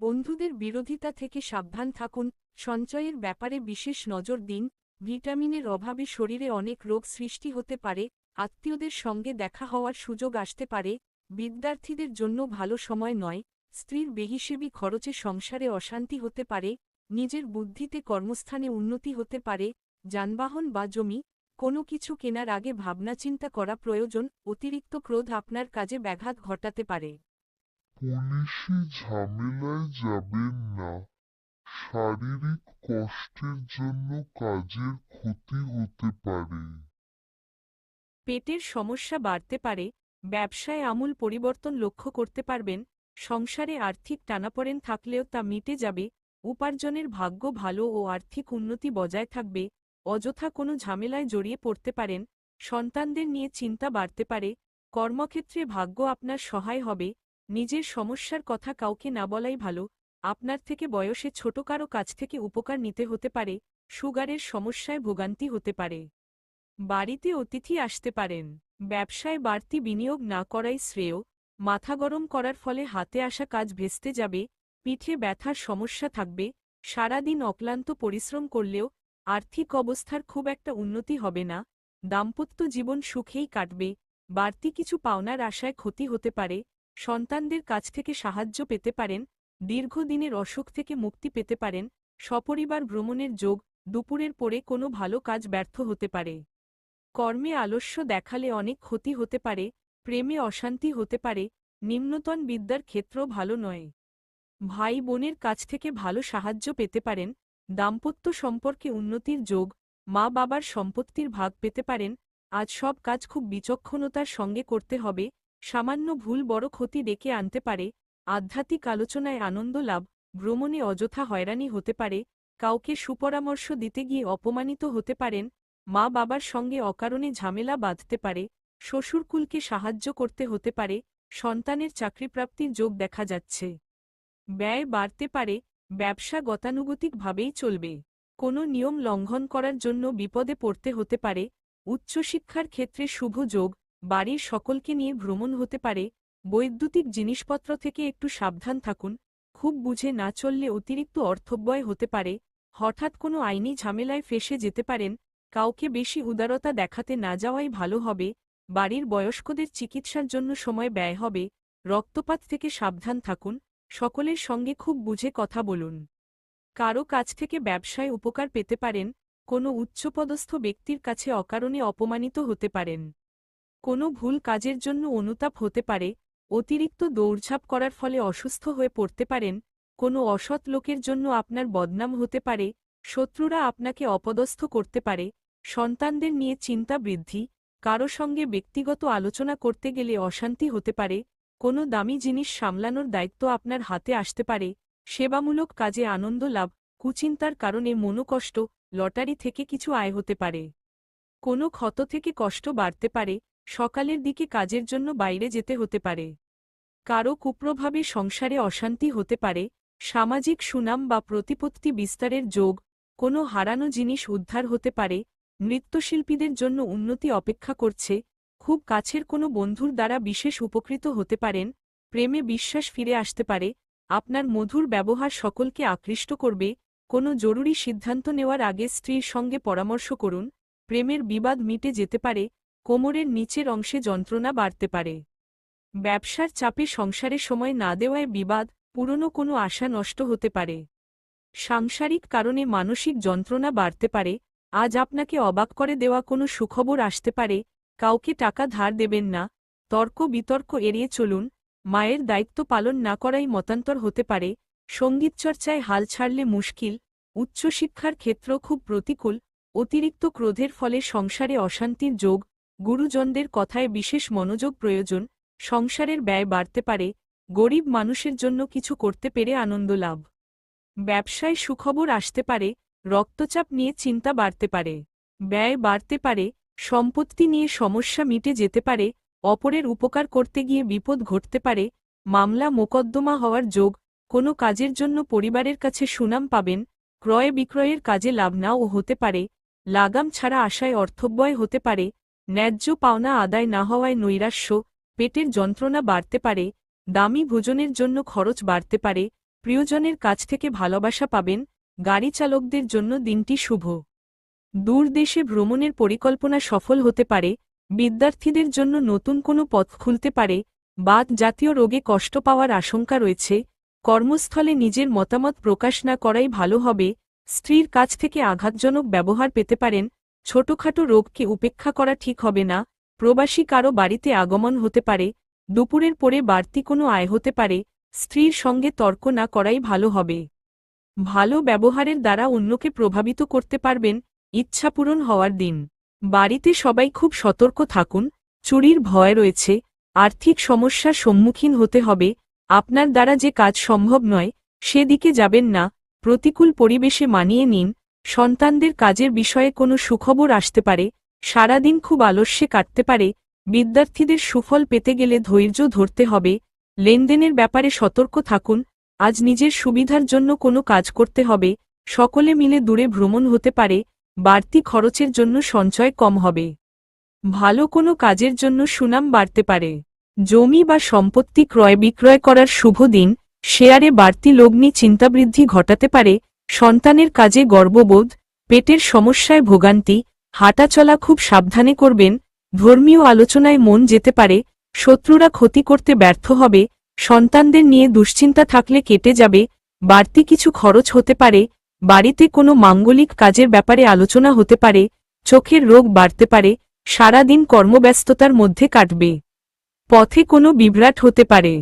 বন্ধুদের বিরোধিতা থেকে সাবধান থাকুন, সঞ্চয়ের ব্যাপারে বিশেষ নজর দিন, ভিটামিনের অভাবে শরীরে অনেক রোগ সৃষ্টি হতে পারে, আত্মীয়দের সঙ্গে দেখা হওয়ার সুযোগ আসতে পারে, বিদ্যার্থীদের জন্য ভালো সময় নয়, স্ত্রীর বেহিসেবি খরচে সংসারে অশান্তি হতে পারে, নিজের বুদ্ধিতে কর্মস্থানে উন্নতি হতে পারে, যানবাহন বা জমি, কোনো কিছু কেনার আগে ভাবনাচিন্তা করা প্রয়োজন, অতিরিক্ত ক্রোধ আপনার কাজে ব্যাঘাত ঘটাতে পারে। পুলিশি ঝামেলায় যাবেন না। শারীরিক কষ্টের জন্য কাজের ক্ষতি হতে পারে। পেটের সমস্যা বাড়তে পারে, ব্যবসায় আমূল পরিবর্তন লক্ষ্য করতে পারবেন, সংসারে আর্থিক টানাপড়েন থাকলেও তা মিটে যাবে, উপার্জনের ভাগ্য ভালো ও আর্থিক উন্নতি বজায় থাকবে, অযথা কোনো ঝামেলায় জড়িয়ে পড়তে পারেন, সন্তানদের নিয়ে চিন্তা বাড়তে পারে, কর্মক্ষেত্রে ভাগ্য আপনার সহায় হবে নিজের সমস্যার কথা কাউকে না বলাই ভালো, আপনার থেকে বয়সে ছোট কারও কাছ থেকে উপকার নিতে হতে পারে, সুগারের সমস্যায় ভোগান্তি হতে পারে। বাড়িতে অতিথি আসতে পারেন, ব্যবসায় বাড়তি বিনিয়োগ না করাই শ্রেয়, মাথা গরম করার ফলে হাতে আসা কাজ ভেস্তে যাবে, পিঠে ব্যথার সমস্যা থাকবে, সারাদিন অক্লান্ত পরিশ্রম করলেও আর্থিক অবস্থার খুব একটা উন্নতি হবে না, দাম্পত্য জীবন সুখেই কাটবে, বাড়তি কিছু পাওনার আশায় ক্ষতি হতে পারে সন্তানদের কাছ থেকে সাহায্য পেতে পারেন, দীর্ঘদিনের অসুখ থেকে মুক্তি পেতে পারেন, সপরিবার ভ্রমণের যোগ, দুপুরের পরে কোনো ভালো কাজ ব্যর্থ হতে পারে। কর্মে আলস্য দেখালে অনেক ক্ষতি হতে পারে, প্রেমে অশান্তি হতে পারে, নিম্নতন বিদ্যার ক্ষেত্র ভালো নয়। ভাই বোনের কাছ থেকে ভালো সাহায্য পেতে পারেন, দাম্পত্য সম্পর্কে উন্নতির যোগ, মা বাবার সম্পত্তির ভাগ পেতে পারেন, আজ সব কাজ খুব বিচক্ষণতার সঙ্গে করতে হবে সামান্য ভুল বড় ক্ষতি ডেকে আনতে পারে, আধ্যাত্মিক আলোচনায় আনন্দ লাভ, ভ্রমণে অযথা হয়রানি হতে পারে, কাউকে সুপরামর্শ দিতে গিয়ে অপমানিত হতে পারেন, মা বাবার সঙ্গে অকারণে ঝামেলা বাঁধতে পারে, শ্বশুরকুলকে সাহায্য করতে হতে পারে, সন্তানের চাকরিপ্রাপ্তির যোগ দেখা যাচ্ছে। ব্যয় বাড়তে পারে, ব্যবসা গতানুগতিকভাবেই চলবে। কোনো নিয়ম লঙ্ঘন করার জন্য বিপদে পড়তে হতে পারে, উচ্চশিক্ষার ক্ষেত্রে শুভ যোগ বাড়ির সকলকে নিয়ে ভ্রমণ হতে পারে, বৈদ্যুতিক জিনিসপত্র থেকে একটু সাবধান থাকুন, খুব বুঝে না চললে অতিরিক্ত অর্থব্যয় হতে পারে, হঠাৎ কোনো আইনি ঝামেলায় ফেসে যেতে পারেন, কাউকে বেশি উদারতা দেখাতে না যাওয়াই ভালো হবে, বাড়ির বয়স্কদের চিকিৎসার জন্য সময় ব্যয় হবে, রক্তপাত থেকে সাবধান থাকুন, সকলের সঙ্গে খুব বুঝে কথা বলুন। কারও কাছ থেকে ব্যবসায় উপকার পেতে পারেন, কোনো উচ্চপদস্থ ব্যক্তির কাছে অকারণে অপমানিত হতে পারেন। কোনো ভুল কাজের জন্য অনুতাপ হতে পারে, অতিরিক্ত দৌড়ঝাঁপ করার ফলে অসুস্থ হয়ে পড়তে পারেন, কোনো অসৎ লোকের জন্য আপনার বদনাম হতে পারে, শত্রুরা আপনাকে অপদস্থ করতে পারে, সন্তানদের নিয়ে চিন্তা বৃদ্ধি, কারও সঙ্গে ব্যক্তিগত আলোচনা করতে গেলে অশান্তি হতে পারে, কোনো দামি জিনিস সামলানোর দায়িত্ব আপনার হাতে আসতে পারে, সেবামূলক কাজে আনন্দ লাভ, কুচিন্তার কারণে মনোকষ্ট, লটারি থেকে কিছু আয় হতে পারে। কোনো ক্ষত থেকে কষ্ট বাড়তে পারে সকালের দিকে কাজের জন্য বাইরে যেতে হতে পারে। কারও কুপ্রভাবে সংসারে অশান্তি হতে পারে, সামাজিক সুনাম বা প্রতিপত্তি বিস্তারের যোগ, কোনো হারানো জিনিস উদ্ধার হতে পারে, নৃত্যশিল্পীদের জন্য উন্নতি অপেক্ষা করছে, খুব কাছের কোনো বন্ধুর দ্বারা বিশেষ উপকৃত হতে পারেন, প্রেমে বিশ্বাস ফিরে আসতে পারে, আপনার মধুর ব্যবহার সকলকে আকৃষ্ট করবে, কোনো জরুরি সিদ্ধান্ত নেওয়ার আগে স্ত্রীর সঙ্গে পরামর্শ করুন, প্রেমের বিবাদ মিটে যেতে পারে কোমরের নিচের অংশে যন্ত্রণা বাড়তে পারে। ব্যবসার চাপে সংসারে সময় না দেওয়ায় বিবাদ, পুরনো কোনো আশা নষ্ট হতে পারে। সাংসারিক কারণে মানসিক যন্ত্রণা বাড়তে পারে, আজ আপনাকে অবাক করে দেওয়া কোনো সুখবর আসতে পারে, কাউকে টাকা ধার দেবেন না, তর্ক বিতর্ক এড়িয়ে চলুন, মায়ের দায়িত্ব পালন না করাই মতান্তর হতে পারে সঙ্গীতচর্চায় হাল ছাড়লে মুশকিল, উচ্চশিক্ষার ক্ষেত্র খুব প্রতিকূল, অতিরিক্ত ক্রোধের ফলে সংসারে অশান্তির যোগ গুরুজনদের কথায় বিশেষ মনোযোগ প্রয়োজন, সংসারের ব্যয় বাড়তে পারে, গরিব মানুষের জন্য কিছু করতে পেরে আনন্দ লাভ। ব্যবসায় সুখবর আসতে পারে, রক্তচাপ নিয়ে চিন্তা বাড়তে পারে। ব্যয় বাড়তে পারে, সম্পত্তি নিয়ে সমস্যা মিটে যেতে পারে, অপরের উপকার করতে গিয়ে বিপদ ঘটতে পারে, মামলা মোকদ্দমা হওয়ার যোগ, কোনো কাজের জন্য পরিবারের কাছে সুনাম পাবেন, ক্রয় বিক্রয়ের কাজে লাভ নাও হতে পারে, লাগাম ছাড়া আশায় অর্থব্যয় হতে পারে ন্যায্য পাওনা আদায় না হওয়ায় নৈরাশ্য, পেটের যন্ত্রণা বাড়তে পারে, দামি ভোজনের জন্য খরচ বাড়তে পারে, প্রিয়জনের কাছ থেকে ভালোবাসা পাবেন, গাড়ি চালকদের জন্য দিনটি শুভ। দূর দেশে ভ্রমণের পরিকল্পনা সফল হতে পারে, বিদ্যার্থীদের জন্য নতুন কোনো পথ খুলতে পারে বাত জাতীয় রোগে কষ্ট পাওয়ার আশঙ্কা রয়েছে, কর্মস্থলে নিজের মতামত প্রকাশ না করাই ভালো হবে, স্ত্রীর কাছ থেকে আঘাতজনক ব্যবহার পেতে পারেন ছোটখাটো রোগকে উপেক্ষা করা ঠিক হবে না। প্রবাসী কারও বাড়িতে আগমন হতে পারে, দুপুরের পরে বাড়তি কোনো আয় হতে পারে, স্ত্রীর সঙ্গে তর্ক না করাই ভালো হবে। ভালো ব্যবহারের দ্বারা অন্যকে প্রভাবিত করতে পারবেন ইচ্ছাপূরণ হওয়ার দিন। বাড়িতে সবাই খুব সতর্ক থাকুন, চুরির ভয় রয়েছে, আর্থিক সমস্যার সম্মুখীন হতে হবে, আপনার দ্বারা যে কাজ সম্ভব নয়, সেদিকে যাবেন না, প্রতিকূল পরিবেশে মানিয়ে নিন সন্তানদের কাজের বিষয়ে কোনো সুখবর আসতে পারে, সারাদিন খুব আলস্যে কাটতে পারে, বিদ্যার্থীদের সুফল পেতে গেলে ধৈর্য ধরতে হবে, লেনদেনের ব্যাপারে সতর্ক থাকুন, আজ নিজের সুবিধার জন্য কোনো কাজ করতে হবে, সকলে মিলে দূরে ভ্রমণ হতে পারে, বাড়তি খরচের জন্য সঞ্চয় কম হবে। ভালো কোনো কাজের জন্য সুনাম বাড়তে পারে। জমি বা সম্পত্তি ক্রয় বিক্রয় করার শুভ দিন, শেয়ারে বাড়তি লগ্নি চিন্তাবৃদ্ধি ঘটাতে পারে সন্তানের কাজে গর্ববোধ, পেটের সমস্যায় ভোগান্তি হাঁটাচলা খুব সাবধানে করবেন, ধর্মীয় আলোচনায় মন যেতে পারে, শত্রুরা ক্ষতি করতে ব্যর্থ হবে, সন্তানদের নিয়ে দুশ্চিন্তা থাকলে কেটে যাবে, বাড়তি কিছু খরচ হতে পারে, বাড়িতে কোনো মাঙ্গলিক কাজের ব্যাপারে আলোচনা হতে পারে, চোখের রোগ বাড়তে পারে, সারাদিন কর্মব্যস্ততার মধ্যে কাটবে। পথে কোনো বিভ্রাট হতে পারে।